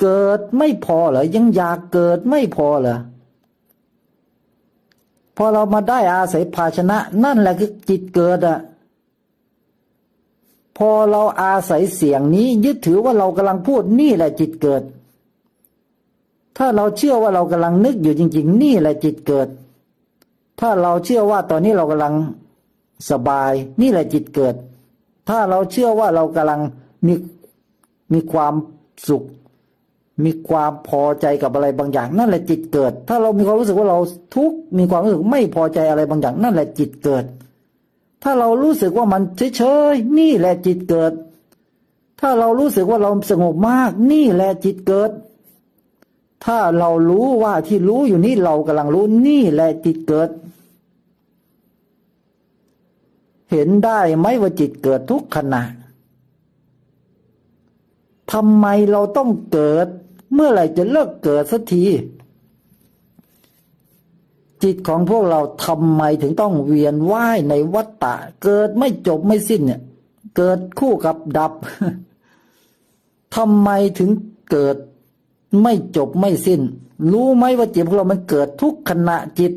เกิดไม่พอเหรอยังอยากเกิดไม่พอเหรอพอเรามาได้อาศัยภาชนะ นั่นแหละคือจิตเกิดอะพอเราอาศัยเสียงนี้ ยึดถือว่าเรากำลังพูดนี่แหละจิตเกิด ถ้าเราเชื่อว่าเรากำลังนึกอยู่จริง ๆ นี่แหละจิตเกิด ถ้าเราเชื่อว่าตอนนี้เรากำลังสบาย นี่แหละจิตเกิด ถ้าเราเชื่อว่าเรากำลังมีมีความสุข มีความพอใจกับอะไรบางอย่าง นั่นแหละจิตเกิด ถ้าเรามีความรู้สึกว่าเราทุกข์มีความรู้สึกไม่พอใจอะไรบางอย่าง นั่นแหละจิตเกิด ถ้าเรารู้สึกว่ามันเฉยๆนี่แหละจิตเกิด ถ้าเรารู้สึกว่าเราสงบมาก นี่แหละจิตเกิด ถ้าเรารู้ว่าที่รู้อยู่นี่เรากำลังรู้นี่แหละจิตเกิด เห็นได้ไหมว่าจิตเกิดทุกขณะ ทำไมเราต้องเกิด เมื่อไหร่จะเลิกเกิดสักที จิตของพวกเราทำไมถึงต้องเวียนว่ายในวัฏฏะเกิดไม่จบไม่สิ้นเนี่ย เกิดคู่กับดับทำไมถึงเกิดไม่จบไม่สิ้น รู้ไหมว่าจิตของเรามันเกิดทุกขณะจิต